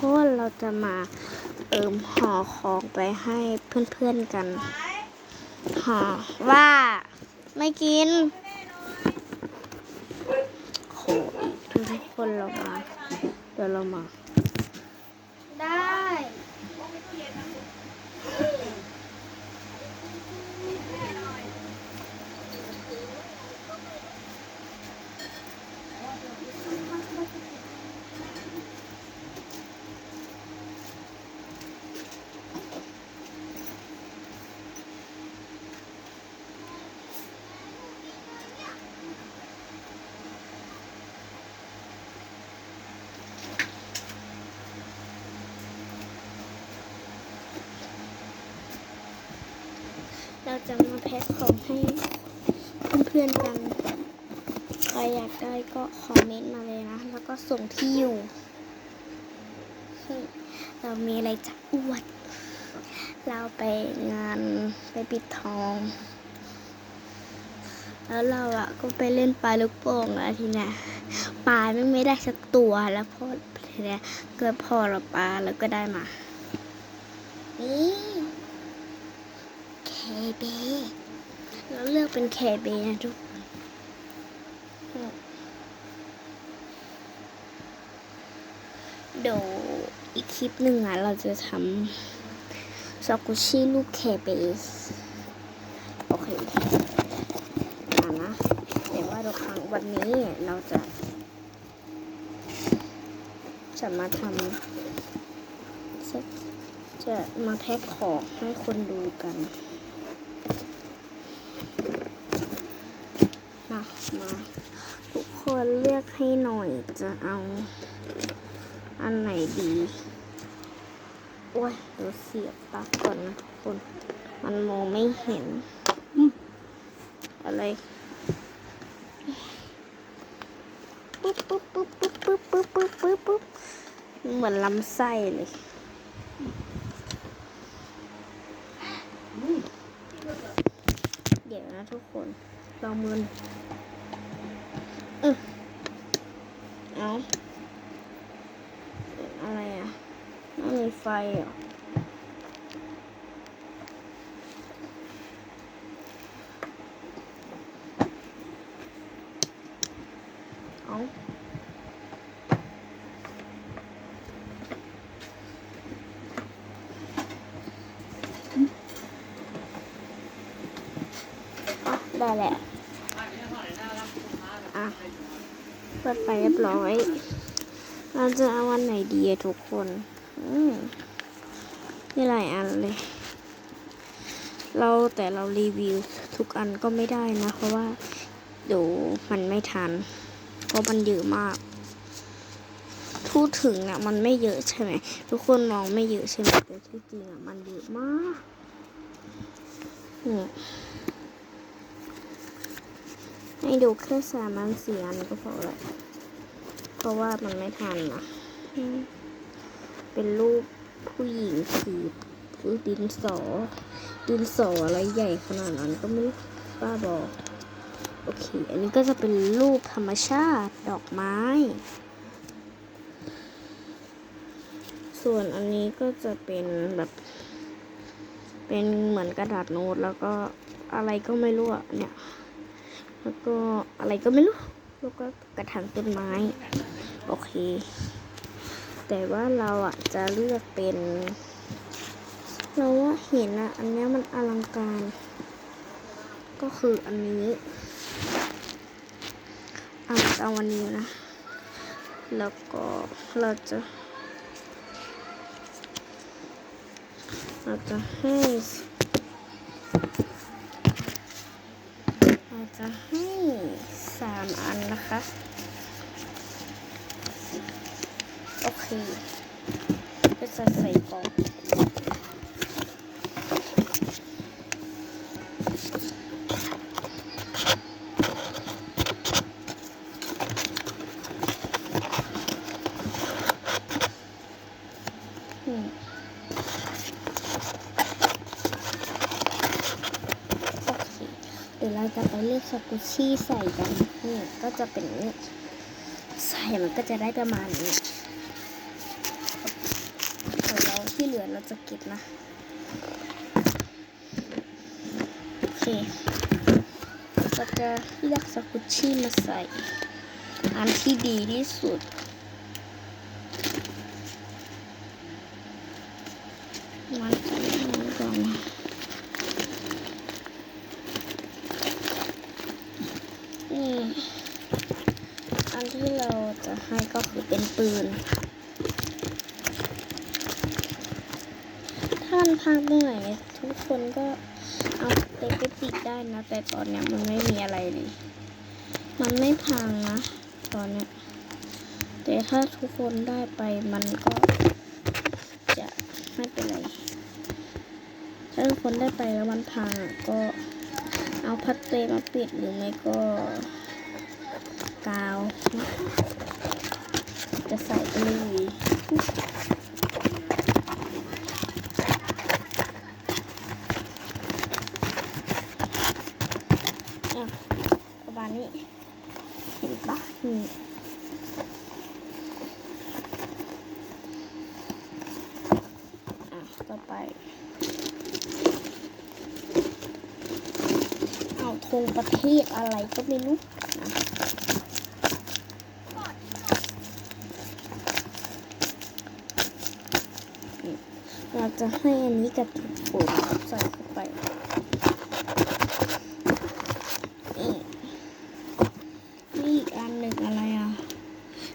คนเราจะมาเอิมห่อของไปให้เพื่อนๆกันห่อว่าไม่กินโขทุกคนเรามา เดี๋ยวเรามา ได้ เราจะมาแพ็คของให้เพื่อนๆกัน ใครอยากได้ก็คอมเมนต์มาเลยนะ แล้วก็ส่งที่อยู่ เรามีอะไรจะอวด เราไปงานไปปิดทอง แล้วเราอะก็ไปเล่นปลาลูกโป่งแล้วทีเนี้ยปลาไม่ไม่ได้สักตัวแล้วพอทีเนี้ยก็พอเราปลาแล้วก็ได้มา นี่ เคเบเราเลือกเป็นเคเบนะทุกคนเดี๋ยวอีกคลิปหนึ่งอะ เราจะทำซากุชิลูกเคเบโอเคอ่านะแต่ว่าทุกครั้งวันนี้เราจะ จะมาทำจะจะมาแพ็คของให้คนดูกัน มาทุกคนเลือกให้หน่อยจะเอา อันไหนดี โอ้ยเราเสียบปลั๊กก่อนนะทุกคน มันมองไม่เห็น อะไรปุ๊บปุ๊บปุ๊บปุ๊บปุ๊บปุ๊บปุ๊บปุ๊บปุ๊บเหมือนลำไส้เลยเดี๋ยวนะทุกคน เรามือเอาอะไรอะไม่มีไฟ เหรอเอาได้แหละ อะ เปิดไปเรียบร้อย เราจะเอาวันไหนดีทุกคน นี่หลายอันเลย เราแต่เรารีวิวทุกอันก็ไม่ได้นะ เพราะว่าเดี๋ยวมันไม่ทัน เพราะมันเยอะมากพูดถึงอะมันไม่เยอะใช่ไหมทุกคนมองไม่เยอะใช่ไหมแต่ที่จริงอะมันเยอะมากเนี่ยให้ดูแค่สามอันสี่อันก็พอละเพราะว่ามันไม่ทันนะอืม เป็นรูปผู้หญิงขีดหรือดินสอ ดินสออะไรใหญ่ขนาดนั้นก็ไม่รู้ป้าบอก โอเค อันนี้ก็จะเป็นรูปธรรมชาติดอกไม้ ส่วนอันนี้ก็จะเป็นแบบ เป็นเหมือนกระดาษโน้ตแล้วก็อะไรก็ไม่รู้อะเนี่ย แล้วก็อะไรก็ไม่รู้ แล้วก็กระถางต้นไม้ โอเค แต่ว่าเราอะจะเลือกเป็น เราว่าเห็นอะอันนี้มันอลังการ ก็คืออันนี้เอาเอาวันนี้นะ แล้วก็เราจะ เราจะให้เราจะให้สามอันนะคะ โอเคก็จะใส่กล่องอืมโอเคเดี๋ยวเราจะไปเลือกสกุชี่ใส่กันนี่ก็จะเป็นนี้ใส่มันก็จะได้ประมาณนี้ ที่เหลือเราจะเก็บนะ โอเคเราจะเลือกสกุชชี่มาใส่ อันที่ดีที่สุดมันจะมันก่อนนะนี่อันที่เราจะให้ก็คือเป็นปืน ถ้า มันพังตรงไหนทุกคนก็เอาเต็ไปปิดได้นะ แต่ตอนเนี้ยมันไม่มีอะไรเลย มันไม่พังนะ ตอนเนี้ยแต่ถ้าทุกคนได้ไปมันก็จะไม่เป็นไร ถ้าทุกคนได้ไปแล้วมันพังอะก็เอาพัดเตยมาปิดหรือไม่ก็กาว จะใส่ไปเลย อะประมาณนี้เห็นปะนี่อะต่อไปเอาธงประเทศอะไรก็ไม่รู้เราจะให้อันนี้กับถุงปุ๋ยใส่เข้าไปนี่นี่อีกอันหนึ่งอะไรอะ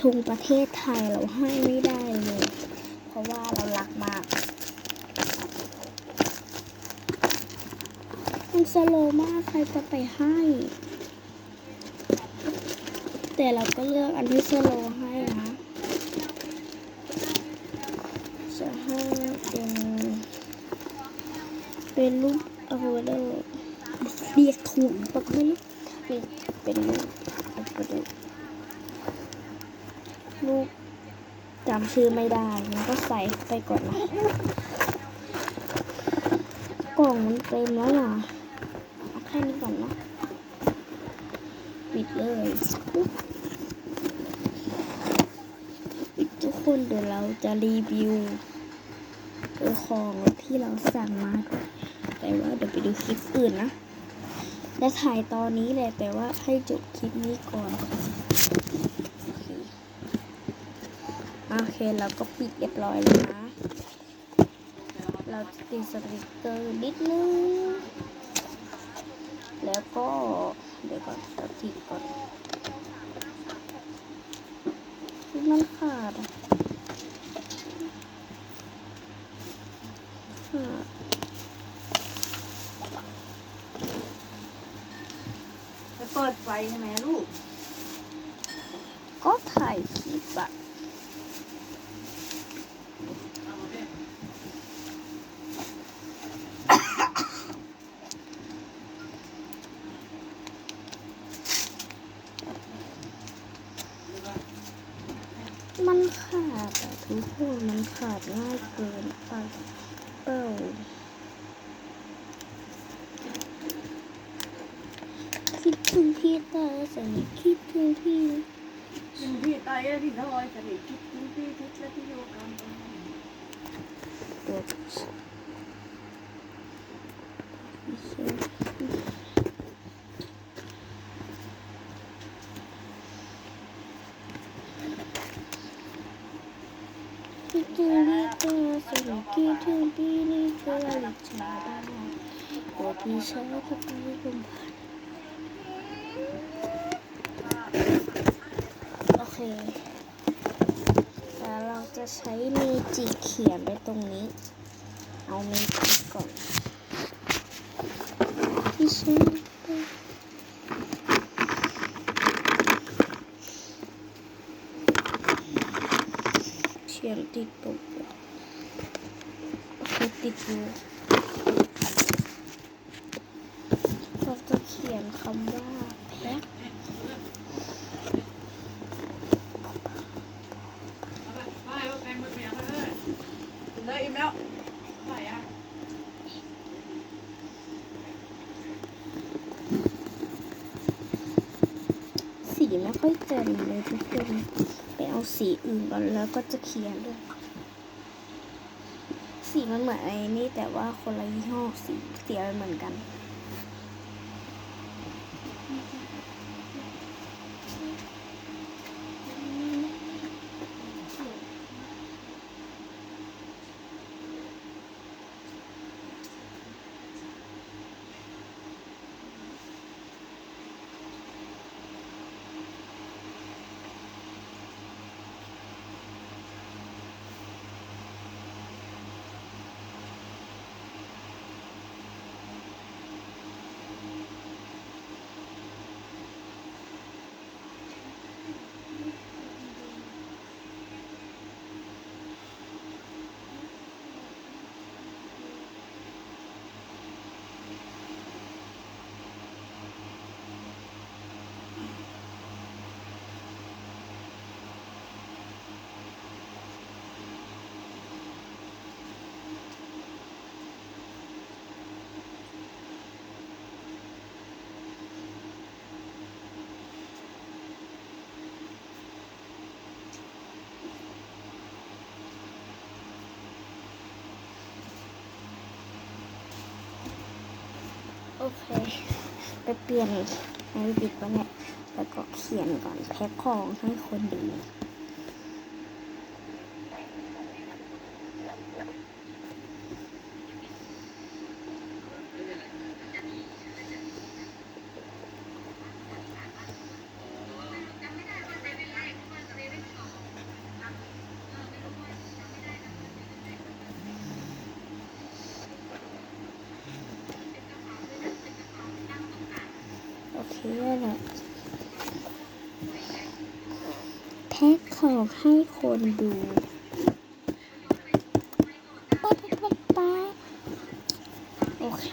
ทุง ประเทศไทยเราให้ไม่ได้เลย เพราะว่าเรารักมาก มันสโลมากใครจะไปให้ แต่เราก็เลือกอันที่สโลให้นะจะให้เป็นเป็นรูปเอาไว้ได้เรียกถูกปะไม่รู้นี่เป็นรูปเอาไปดูรู ปจำชื่อไม่ได้มันก็ใส่ไปก่อนนะกล่องมันเต็มแล้วอะเอาแค่นี้ก่อนนะปิดเลยทุกคนเดี๋ยวเราจะรีวิวของที่เราสั่งมา แต่ว่าเดี๋ยวไปดูคลิปอื่นนะและถ่ายตอนนี้แหละแต่ว่าให้จบคลิปนี้ก่อน โอเค โอเคเราก็ปิดเรียบร้อยแล้วนะ เราจะติดสติกเกอร์นิดนึง แล้วก็เดี๋ยวก่อนเราติดก่อนมันขาดอะค่ะจะเปิดไฟใช่ไหมลูก ก็ถ่ายคลิปอะมันขาดอะทุกคนมัน ขาดง่ายเกินไปเป้าคิดถึงพี่ตาสนิทคิดถึงพี่ถึงพี่ตายแล้วที่ลอยสนิทคิดถึงพี่ทุกและที่โยกัน Oops. โอเคแล้วเราจะใช้เมจิเขียนไว้ตรงนี้ เอาเมจิก่อนที่ใช้เขียน ติดปุ่มโอเคติดอยู่เราจะเขียนคำว่าแพ็คเลยอิ่มแล้วไหนอะสีไม่ค่อยเต็มเลยทุกคนไปเอาสีอื่นก่อนแล้วก็จะเขียนด้วย มันเหมือนไอ้นี่แต่ว่าคนละยี่ห้อสีเสียเหมือนกัน เค ไปเปลี่ยนในบิดวะเนี่ยแล้วก็เขียนก่อนแพ็คของให้คนดู โอเคแหละแพ็คของให้คนดูป๊าป๊าป๊าป๊าโอเค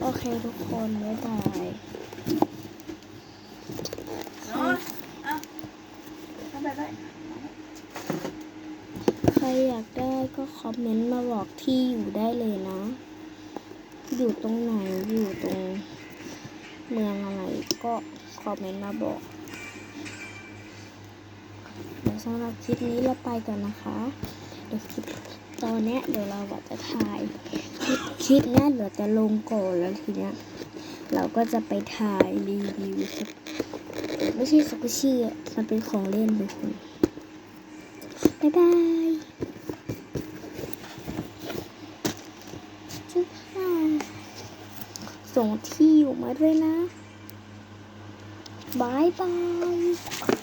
โอเคทุกคนบ๊ายบายเนาะอะทำแบบได้ใครอยากได้ก็คอมเมนต์มาบอกที่อยู่ได้เลยนะ อยู่ตรงไหนอยู่ตรงเมืองอะไรก็คอมเมนต์มาบอกเดี๋ยวสำหรับคลิปนี้เราไปก่อนนะคะเดี๋ยวคลิปตอนนี้เดี๋ยวเราก็จะถ่ายคลิปคลิปนี้เดี๋ยวจะลงก่อนแล้วทีเนี้ยเราก็จะไปถ่ายรีวิวครับไม่ใช่สกุชี่มันเป็นของเล่นทุกคนบ๊ายบายจุ๊บค่ะ ส่งที่อยู่มาด้วยนะบายบาย